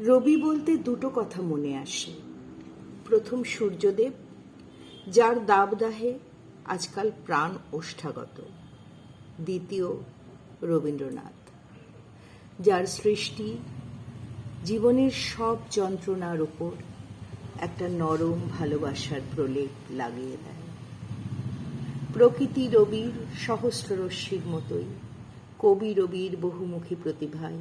রবি বলতে দুটো কথা মনে আসে। প্রথম সূর্যদেব, যার দাবদাহে আজকাল প্রাণ ওষ্ঠাগত। দ্বিতীয় রবীন্দ্রনাথ, যার সৃষ্টি জীবনের সব যন্ত্রণার ওপর একটা নরম ভালোবাসার প্রলেপ লাগিয়ে দেয়। প্রকৃতি রবির সহস্র রশ্মির মতোই কবি রবির বহুমুখী প্রতিভায়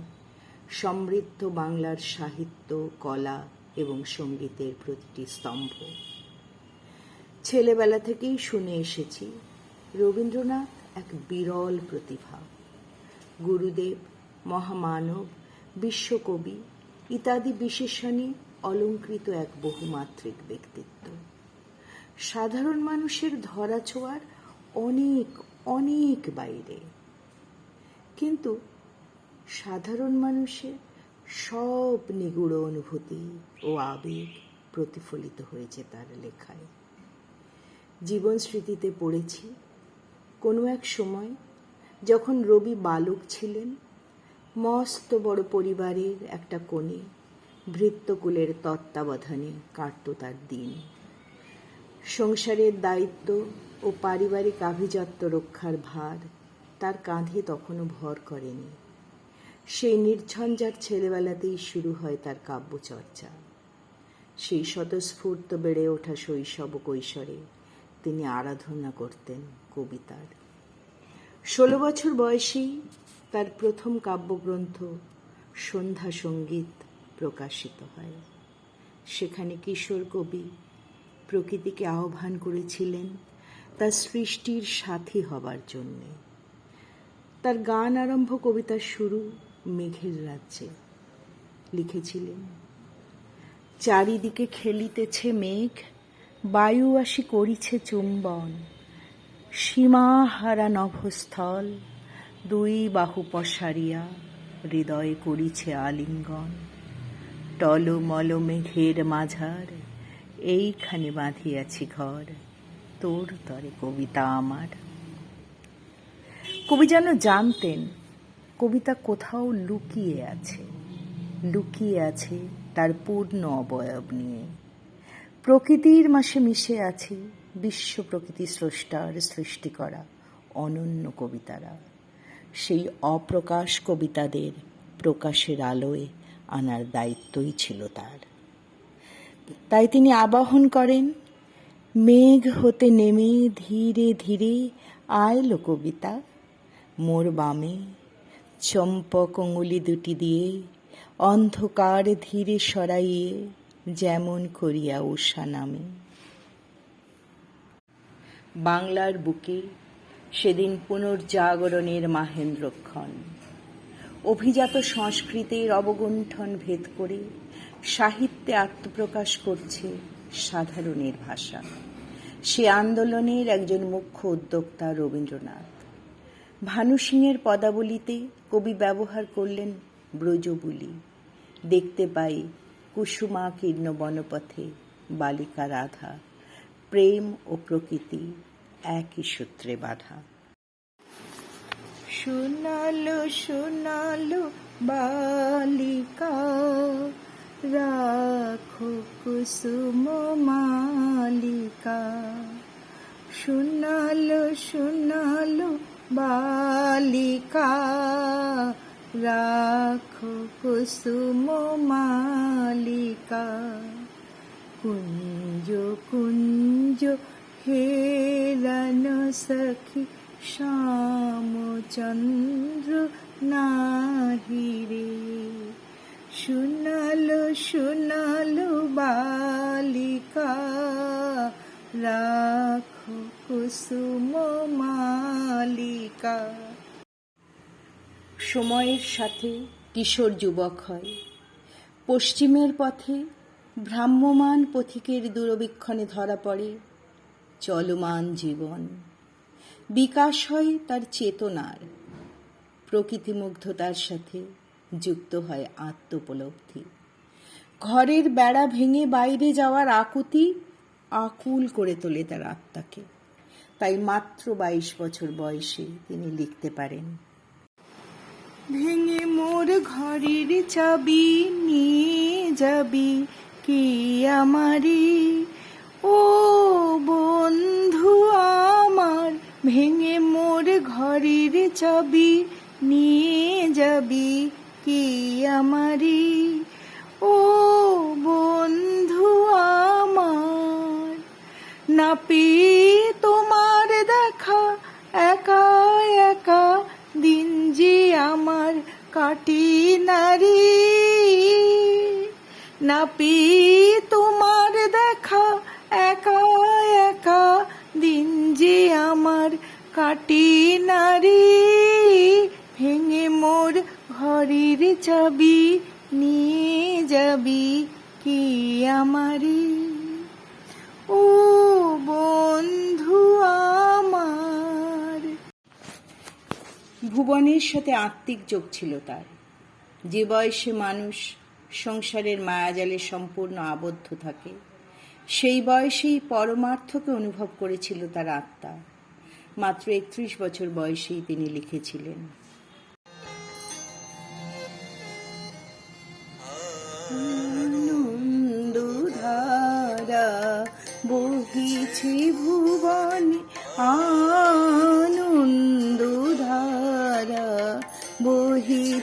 সমৃদ্ধ বাংলার সাহিত্য, কলা এবং সঙ্গীতের প্রতিটি স্তম্ভ। ছেলেবেলা থেকেই শুনে এসেছি, রবীন্দ্রনাথ এক বিরল প্রতিভা। গুরুদেব, মহামানব, বিশ্বকবি ইত্যাদি বিশেষণে অলঙ্কৃত এক বহুমাত্রিক ব্যক্তিত্ব। সাধারণ মানুষের ধরাছোঁয়ার অনেক অনেক বাইরে। কিন্তু সাধারণ মানুষের সব নিগুড় অনুভূতি ও আবেগ প্রতিফলিত হয়েছে তার লেখায়। জীবন স্মৃতিতে পড়েছি কোনো এক সময় যখন রবি বালক ছিলেন, মস্ত বড় পরিবারের একটা কোণে ভৃত্যকুলের তত্ত্বাবধানে কাটত তার দিন। সংসারের দায়িত্ব ও পারিবারিক আভিজাত্য রক্ষার ভার তার কাঁধে তখনও ভর করেনি। সেই নির্ঝঞ্ঝাট ছেলেবেলাতেই শুরু হয় তার কাব্যচর্চা। সেই স্বতঃস্ফূর্ত বেড়ে ওঠা শৈশব কৈশোরে তিনি আরাধনা করতেন কবিতার। ষোলো বছর বয়সেই তার প্রথম কাব্যগ্রন্থ সন্ধ্যা সংগীত প্রকাশিত হয়। সেখানে কিশোর কবি প্রকৃতিকে আহ্বান করেছিলেন তার সৃষ্টির সাথী হবার জন্যে। তার গান আরম্ভ কবিতার শুরু মেঘের রাজ্যে লিখেছিলেন। চারিদিকে খেলিতেছে মেঘ, বায়ু আসি করিছে চুম্বন। সীমাহারা নভস্থল, দুই বাহু পসারিয়া হৃদয়ে করিছে আলিঙ্গন। টলমল মেঘের মাঝার, এইখানে বাঁধিয়াছি ঘর, তোর তরে কবিতা আমার। কবি যেন জানতেন কবিতা কোথাও লুকিয়ে আছে লুকিয়ে আছে তার পূর্ণ অবয়ব নিয়ে। প্রকৃতির মাসে মিশে আছে বিশ্ব প্রকৃতি স্রষ্টার সৃষ্টি করা অনন্য কবিতারা। সেই অপ্রকাশ কবিতাদের প্রকাশের আলোয় আনার দায়িত্বই ছিল তার। তাই তিনি আবাহন করেন, মেঘ হতে নেমে ধীরে ধীরে আয়লো কবিতা, মোর বামে চম্পক অঙ্গুলি দুটি দিয়ে অন্ধকার ধীরে সরাইয়ে যেমন করিয়া উষা নামে। বাংলার বুকে সেদিন পুনর্জাগরণের মাহেন্দ্রক্ষণ। অভিজাত সংস্কৃতির অবগুণ্ঠন ভেদ করে সাহিত্যে আত্মপ্রকাশ করছে সাধারণের ভাষা। সে আন্দোলনের একজন মুখ্য উদ্যোক্তা রবীন্দ্রনাথ। ভানু সিংয়ের পদাবলিতে কবি ব্যবহার করলেন ব্রজবুলি। দেখতে পাই কুসুমা কীর্ণ বনপথে বালিকা রাধা। প্রেম ও প্রকৃতি একই সূত্রে বাঁধা। শোনালো শোনালো বালিকা, রাখো কুসুম মালিকা। শোনালো শোনালো বালিকা রাখো কুসুম মালিকা। কুঞ্জ কুঞ্জ হেরন সখী শ্যামচন্দ্র নাহিরে শোনালো শোনালো বালিকা রাখো কুসুম মালিকা সময়ের সাথে কিশোর যুবক হয়। পশ্চিমের পথে ভ্রাম্যমান পথিকের দূরবীক্ষণে ধরা পড়ে চলমান জীবন। বিকাশ হয় তার চেতনার। প্রকৃতিমুগ্ধতার সাথে যুক্ত হয় আত্মোপলব্ধি। ঘরের বেড়া ভেঙে বাইরে যাওয়ার আকুতি আকুল করে তোলে তার আত্মাকে। তাই মাত্র বাইশ বছর বয়সে তিনি লিখতে পারেন। ভেঙে মোর ঘরের চাবি নিয়ে যাবি কি আমারি? ও বন্ধু আমার, ভেঙে মোর ঘরের চাবি নিয়ে যাবি কি আমারি? ও বন্ধু আমার, না পেয়ে দেখা একা একা দিন যে আমার কাটি নারী। না পেয়ে তোমার দেখা একা একা দিন যে আমার কাটি নারী। ভেঙে মোর ঘরের চাবি, নিয়ে যাবি কি আমারি? ও বন্ধু ভুবনের সাথে আত্মিক যোগ ছিল তার। যে বয়সে মানুষ সংসারের মায়াজালে সম্পূর্ণ আবদ্ধ থাকে, সেই বয়সেই পরমার্থকে অনুভব করেছিল তার আত্মা। মাত্র একত্রিশ বছর বয়সেই তিনি লিখেছিলেন। বহিছে ভুবনে আনন্দধারা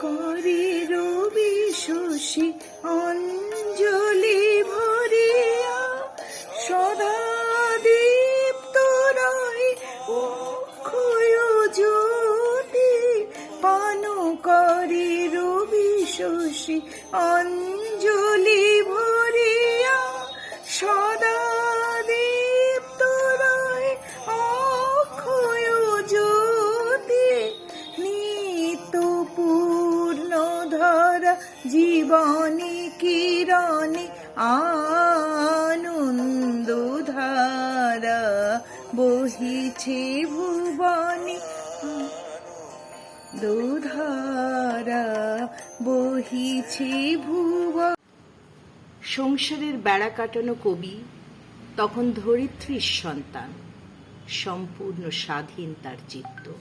করে রবি শশী বহিছে ভুবনে। দুধারা বহিছে ভুবন। সংসারের বেড়া কাটানো কবি, তখন ধরিত্রীর সন্তান, সম্পূর্ণ স্বাধীন তার চিত্ত।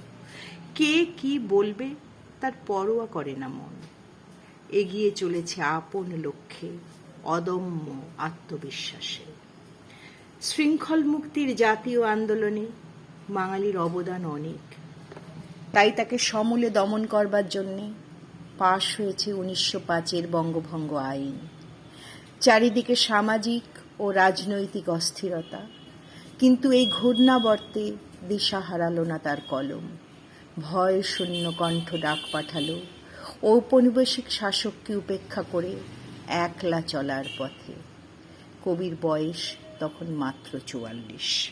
কে কি বলবে, তার পরোয়া করে না মন। এগিয়ে চলেছে আপন লক্ষ্যে, অদম্য আত্মবিশ্বাসে। শৃঙ্খল মুক্তির জাতীয় আন্দোলনে বাঙালির অবদান অনেক। তাই তাকে সমূলে দমন করবার জন্যে পাশ হয়েছে উনিশশো পাঁচের বঙ্গভঙ্গ আইন। চারিদিকে সামাজিক ও রাজনৈতিক অস্থিরতা। কিন্তু এই ঘূর্ণাবর্তে দিশা হারালো না তার কলম। ভয় শূন্য কণ্ঠ ডাক পাঠালো। ঔপনিবেশিক শাসককে উপেক্ষা করে একলা চলার পথে। কবির বয়স তখন মাত্র চুয়াল্লিশ।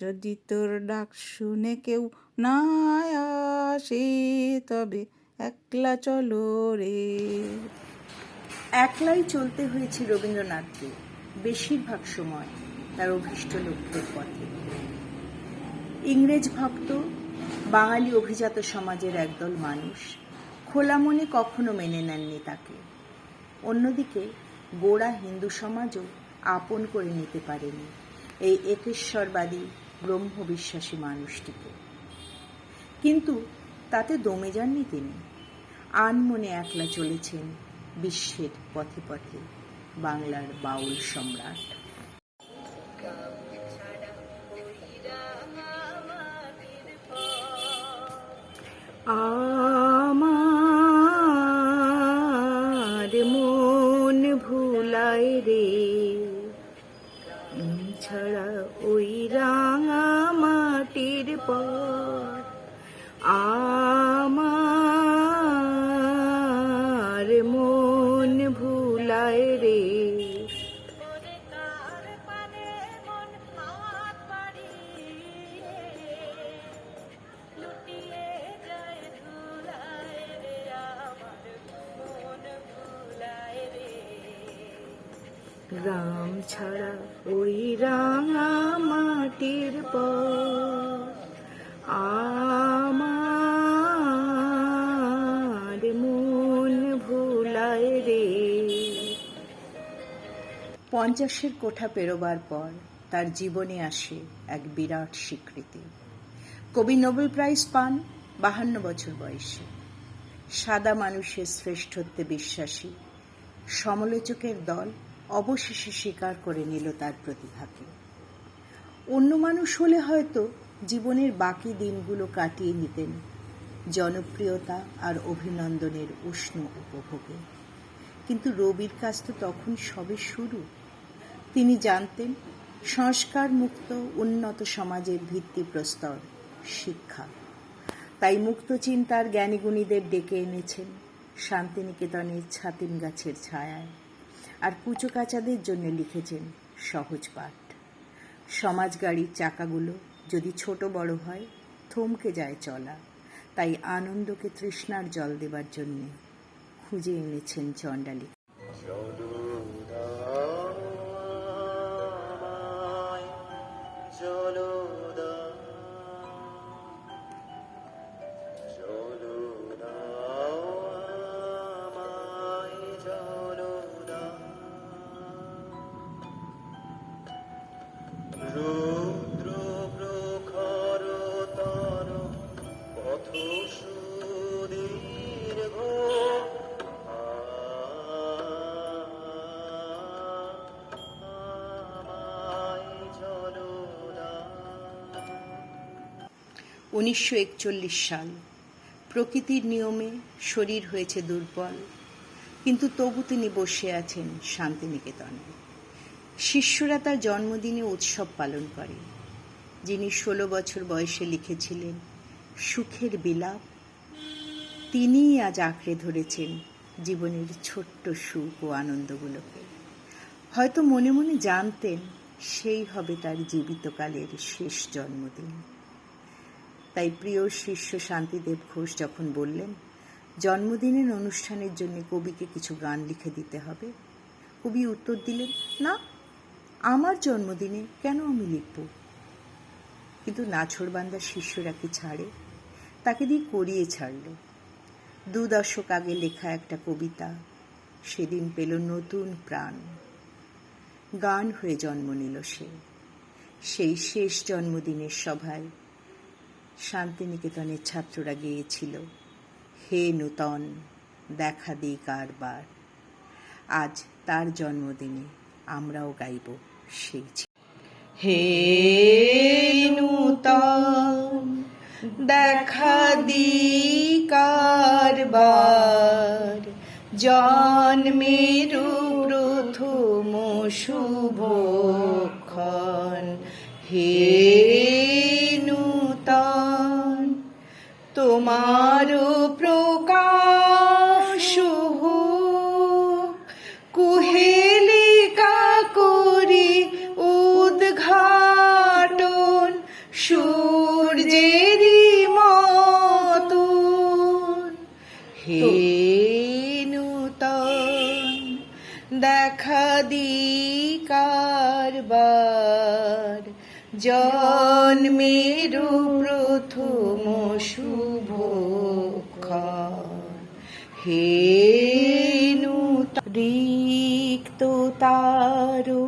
যদি তোর ডাক শুনে কেউ না আসে, তবে একলা চলো রে। একলাই চলতে হয়েছে রবীন্দ্রনাথকে বেশিরভাগ সময় তার অভীষ্ট লক্ষ্যের পথে। ইংরেজ ভক্ত, বাঙালি অভিজাত সমাজের একদল মানুষ, খোলা মনে কখনো মেনে নেননি তাকে। অন্যদিকে, গোড়া হিন্দু সমাজও আপন করে নিতে পারেনি। এই একেশ্বরবাদী ব্রহ্মবিশ্বাসী মানুষটিকে। কিন্তু তাতে দমে যাননি তিনি। আনমনে একলা চলেছেন বিশ্বের পথে পথে বাংলার বাউল সম্রাট। আমার গ্রাম ছাড়া ওই রাঙা মাটির পর আমার মন ভুলায় রে। পঞ্চাশের কোঠা পেরোবার পর তার জীবনে আসে এক বিরাট স্বীকৃতি। কবি নোবেল প্রাইজ পান বাহান্ন বছর বয়সে। সাদা মানুষের শ্রেষ্ঠত্বে বিশ্বাসী, সমালোচকের দল অবশেষে স্বীকার করে নিল তার প্রতিভাকে। অন্য মানুষ হলে হয়তো জীবনের বাকি দিনগুলো কাটিয়ে নিতেন জনপ্রিয়তা আর অভিনন্দনের উষ্ণ উপভোগে। কিন্তু রবির কাজ তো তখন সবে শুরু। তিনি জানতেন সংস্কার মুক্ত উন্নত সমাজের ভিত্তিপ্রস্তর শিক্ষা। তাই মুক্ত চিন্তার জ্ঞানীগুণীদের ডেকে এনেছেন শান্তিনিকেতনের ছাতিম গাছের ছায়ায়। আর কুচোকাচাদের জন্য লিখেছেন সহজ পাঠ। সমাজ গাড়ির চাকাগুলো যদি ছোট বড় হয়, থমকে যায় চলা। তাই আনন্দকে তৃষ্ণার জল দেবার জন্যে খুঁজে এনেছেন চণ্ডালী উনিশশো একচল্লিশ সাল। প্রকৃতির নিয়মে শরীর হয়েছে দুর্বল, কিন্তু তবু তিনি বসে আছেন শান্তিনিকেতনে। শিষ্যরা তার জন্মদিনে উৎসব পালন করে, যিনি ষোলো বছর বয়সে লিখেছিলেন, সুখের বিলাপ। তিনিই আজ আঁকড়ে ধরেছেন জীবনের ছোট্ট সুখ ও আনন্দগুলোকে। হয়তো মনে মনে জানতেন, সেই হবে তার জীবিতকালের শেষ জন্মদিন। তাই প্রিয় শিষ্য শান্তিদেব ঘোষ যখন বললেন, জন্মদিনের অনুষ্ঠানের জন্য কবিকে কিছু গান লিখে দিতে হবে। কবি উত্তর দিলেন, না, আমার জন্মদিনে কেন আমি লিখব? কিন্তু নাছরবান্দার শিষ্যরা কি ছাড়ে? তাকে দিয়ে করিয়ে ছাড়ল। দু দশক আগে লেখা একটা কবিতা, সেদিন পেল নতুন প্রাণ। গান হয়ে জন্ম নিল সে। সেই শেষ জন্মদিনের সভায় শান্তিনিকেতনের ছাত্ররা গিয়েছিল। হে নূতন, দেখা দিই কারবার। আজ তার জন্মদিনে আমরাও গাইব সেই হে নূতন, দেখা দিই কারবার। জন্মের প্রথম শুভক্ষণ। হে তোমার প্রকাশ কুহেলিকা করি উদ্ঘাটন সূর্যেরই মতন। হে নূতন দেখা দি কারবার হে নূতন রিক্ত তারো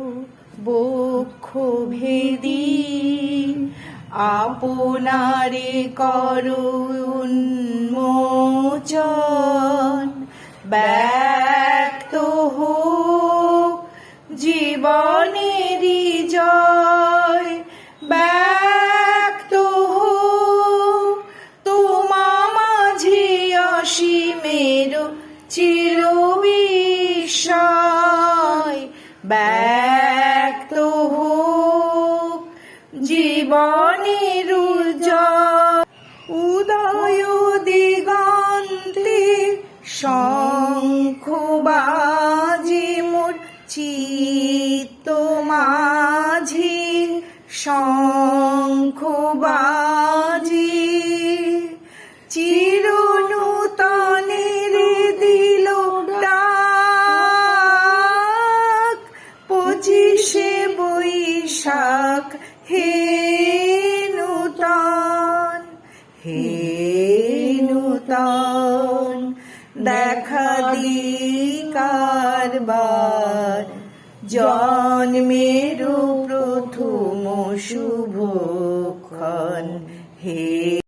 বক্ষ ভেদি আপনারে করো বিস্ময় ব্যক্ত হোক জীবনের উদয় দিগন্তে শঙ্খ বাজি মোর চিত্ত মাঝি চিরনূতনের জন্মেরও প্রথম শুভক্ষণ। হে